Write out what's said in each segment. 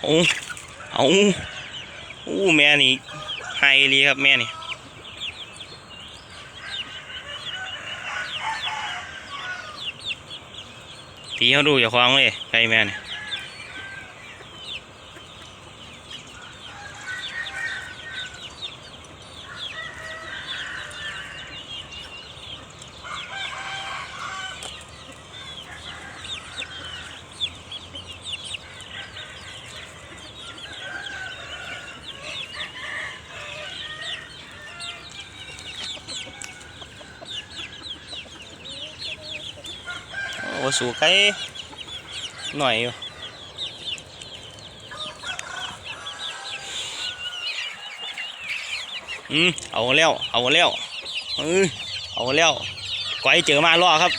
เอาเอาอู้แม่นี่ไฮรีครับแม่นี่ตีเขาดูอย่าคว้างเลยใครแม่นี่ โอสูไก่หน่อยอยู่อืมเอาแล้ว เอาแล้วเออเอาแล้วก้อยเจอมาล่อครับ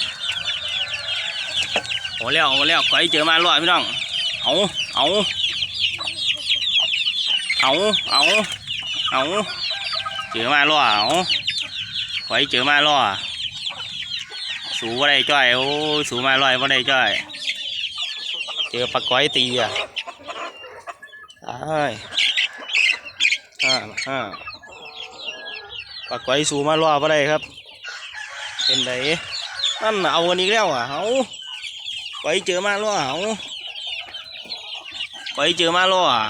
เอาแล้วเอาแล้วก้อยเจอมาล่อพี่น้อง เอาเอาเอาเอาเอาเจอมาล่อเอาก้อยเจอมาล่อ สูว่าได้จ้อย โอ้สูมาลอยว่าได้จ้อย เจอปลาก้อยตีอะตายอ่าอ่าปลาก้อยสูมาลอยว่าได้ครับ เป็นไดนั่นเอาวันนี้แล้วอะเอาก้อยเจอมาล่อเอาก้อยเจอมาล่ออะ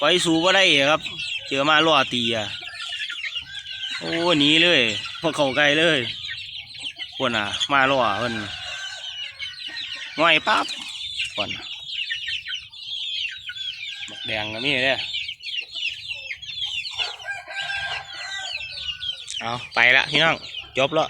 ก้อยสูว่าได้ครับ เจอมาล่อตีอะโอ้หนีเลยพวกเขาไกลเลย คนอะ มาล่อเพิ่นง่อยปั๊บคนน่ะบักแดงก็มีเลยเอาไปละพี่น้อง จบแล้ว